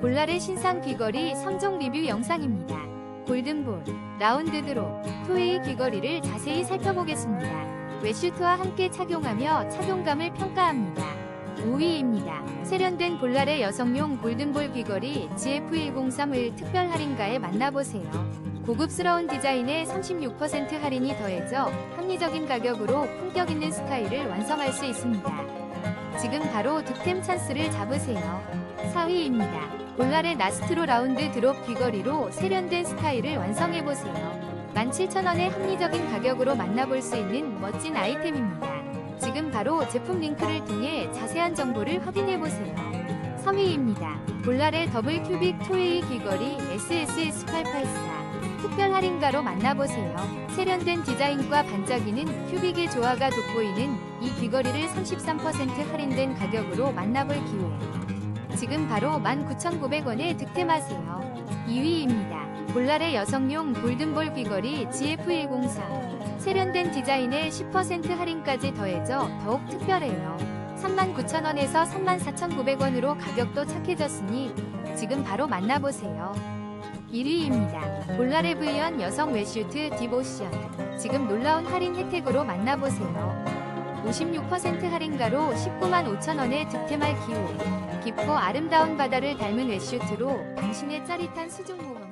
볼날의 신상 귀걸이 3종 리뷰 영상입니다. 골든볼, 라운드 드롭, 토웨이 귀걸이를 자세히 살펴보겠습니다. 웨슈트와 함께 착용하며 착용감을 평가합니다. 5위입니다. 세련된 볼날의 여성용 골든볼 귀걸이 GF103을 특별 할인가에 만나보세요. 고급스러운 디자인에 36% 할인이 더해져 합리적인 가격으로 품격 있는 스타일을 완성할 수 있습니다. 지금 바로 득템 찬스를 잡으세요. 4위입니다. 볼날의 나스트로 라운드 드롭 귀걸이로 세련된 스타일을 완성해보세요. 17,000원의 합리적인 가격으로 만나볼 수 있는 멋진 아이템입니다. 지금 바로 제품 링크를 통해 자세한 정보를 확인해보세요. 3위입니다. 볼날의 더블 큐빅 토웨이 귀걸이 SSS884 특별 할인가로 만나보세요. 세련된 디자인과 반짝이는 큐빅의 조화가 돋보이는 이 귀걸이를 33% 할인된 가격으로 만나볼 기회. 지금 바로 19,900원에 득템하세요. 2위입니다. 볼날의 여성용 골든볼 귀걸이 GF103. 세련된 디자인에 10% 할인까지 더해져 더욱 특별해요. 39,000원에서 34,900원으로 가격도 착해졌으니 지금 바로 만나보세요. 1위입니다. 볼날의 브이언 여성 웨슈트 디보션. 지금 놀라운 할인 혜택으로 만나보세요. 56% 할인가로 19만 5천원에 득템할 기회. 깊고 아름다운 바다를 닮은 웨슈트로 당신의 짜릿한 수중 모험.